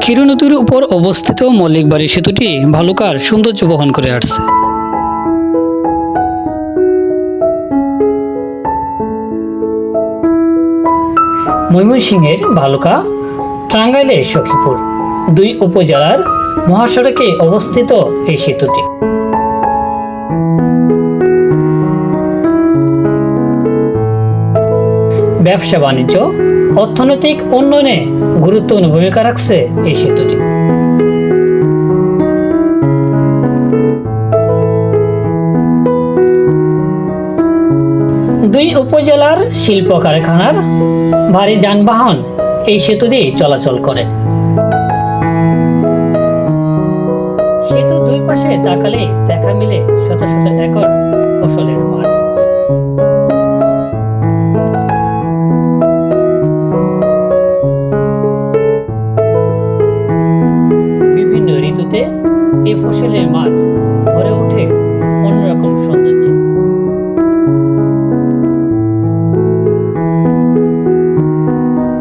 ক্ষীর নদীর উপর অবস্থিত মল্লিক মল্লিকবাড়ি সেতুটি ভালুকার সৌন্দর্য বহন করে আসছে। ময়মনসিংহের ভালুকা, টাঙ্গাইলের সখীপুর, দুই উপজেলার মহাসড়কে অবস্থিত এই সেতুটি। ব্যবসা বাণিজ্য, অর্থনৈতিক উন্নয়নে গুরুত্বপূর্ণ ভূমিকা রাখছে এই সেতুটি। দুই উপজেলার শিল্প কারখানার ভারী যানবাহন এই সেতু দিয়ে চলাচল করে। সেতু দুই পাশে তাকালে দেখা মিলে শত শত একর এই ফসলের মাঠ ভরে ওঠে অন্যরকম সৌন্দর্য।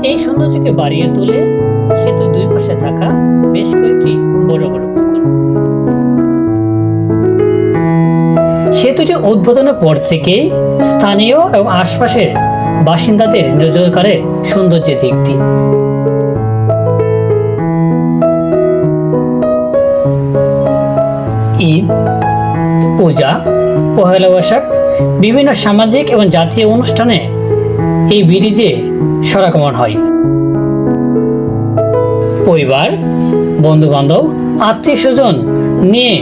এই সৌন্দর্যকে বাড়িয়ে তোলে সেতু দুই পাশে থাকা বেশ কয়েকটি বড় বড় পুকুর। সেতুটি উদ্বোধনের পর থেকে স্থানীয় এবং আশপাশের বাসিন্দাদের নজর কাড়ে সৌন্দর্যের দিক ঈদ, পূজা, পহেলা বৈশাখ, বিভিন্ন সামাজিক এবং জাতীয় অনুষ্ঠানে এই ব্রিজে সরাগমন হয়। পরিবার বন্ধু বান্ধব আত্মীয় স্বজন নিয়ে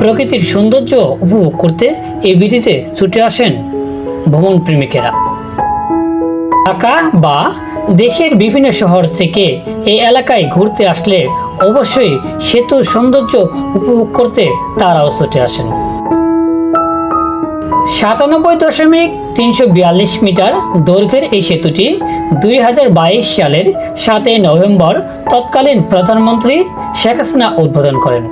প্রকৃতির সৌন্দর্য উপভোগ করতে এই ব্রিজে ছুটে আসেন ভ্রমণ প্রেমিকেরা ঢাকা বা দেশের বিভিন্ন শহর থেকে এই এলাকায় ঘুরতে আসলে অবশ্যই সেতুর সৌন্দর্য উপভোগ করতে তারাও ছুটে আসেন। সাতানব্বই দশমিক তিনশো বিয়াল্লিশ মিটার দৈর্ঘ্যের এই সেতুটি দুই হাজার বাইশ সালের সাতই নভেম্বর তৎকালীন প্রধানমন্ত্রী শেখ হাসিনা উদ্বোধন করেন।